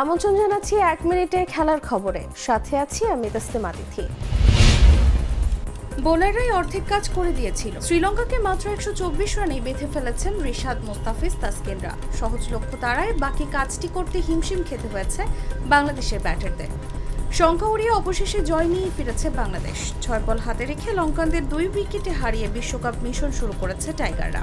আমন্ত্রণ জানাচ্ছি এক মিনিটে খেলার খবরে। সাথে আছি আমি তাসলিমা তিথি বোলাররাই অর্ধেক কাজ করে দিয়েছিল। শ্রীলঙ্কাকে মাত্র একশো চব্বিশ রানে বেঁধে ফেলেছেন রিশাদ মোস্তাফিজ তাসকিনরা। সহজ লক্ষ্য তারায় বাকি কাজটি করতে হিমশিম খেতে হয়েছে বাংলাদেশের ব্যাটারদের। শঙ্কা উড়িয়ে অবশেষে জয় নিয়ে ফিরেছে বাংলাদেশ। ছয় বল হাতে রেখে লঙ্কানদের দুই উইকেটে হারিয়ে বিশ্বকাপ মিশন শুরু করেছে টাইগাররা।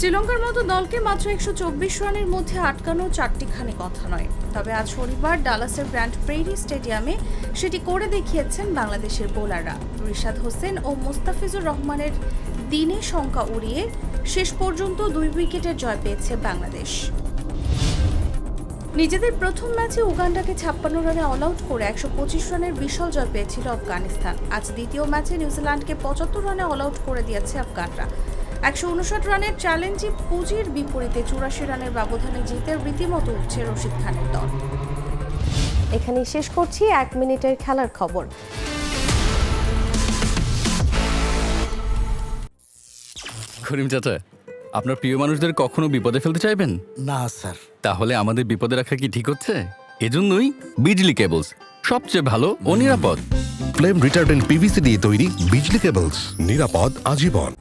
শ্রীলঙ্কার মতো দলকে মাত্র একশো চব্বিশ রানের মধ্যে আটকানো চারটিখানি কথা নয়। তবে আজ শনিবার ডালাসের গ্র্যান্ড প্রেরি স্টেডিয়ামে সেটি করে দেখিয়েছেন বাংলাদেশের বোলাররা। রিশাদ হোসেন ও মোস্তাফিজুর রহমানের দিনে শঙ্কা উড়িয়ে শেষ পর্যন্ত দুই উইকেটের জয় পেয়েছে বাংলাদেশ। নিজেদের প্রথম ম্যাচে উগান্ডাকে ছাপ্পান্ন রানে অল আউট করে একশো পঁচিশ রানের বিশাল জয় পেয়েছিল আফগানিস্তান। আজ দ্বিতীয় ম্যাচে নিউজিল্যান্ডকে পঁচাত্তর রানে অল আউট করে দিয়েছে আফগানরা। একশো উনষাট রানের চ্যালেঞ্জে পুঁজির বিপরীতে চুরাশি রানের ব্যবধানে জিতে রীতিমতো উঠছে রশিদ খানের দল। এখানেই শেষ করছি এক মিনিটের খেলার খবর। করিম চাচা আপনার প্রিয় মানুষদের কখনো বিপদে ফেলতে চাইবেন? না স্যার। তাহলে আমাদের বিপদে রাখা কি ঠিক হচ্ছে? এজন্যই বিজলি কেবলস সবচেয়ে ভালো ও নিরাপদ। ফ্লেম রিটার্ডেন্ট পিভিসি দিয়ে তৈরি বিজলি কেবলস নিরাপদ আজীবন।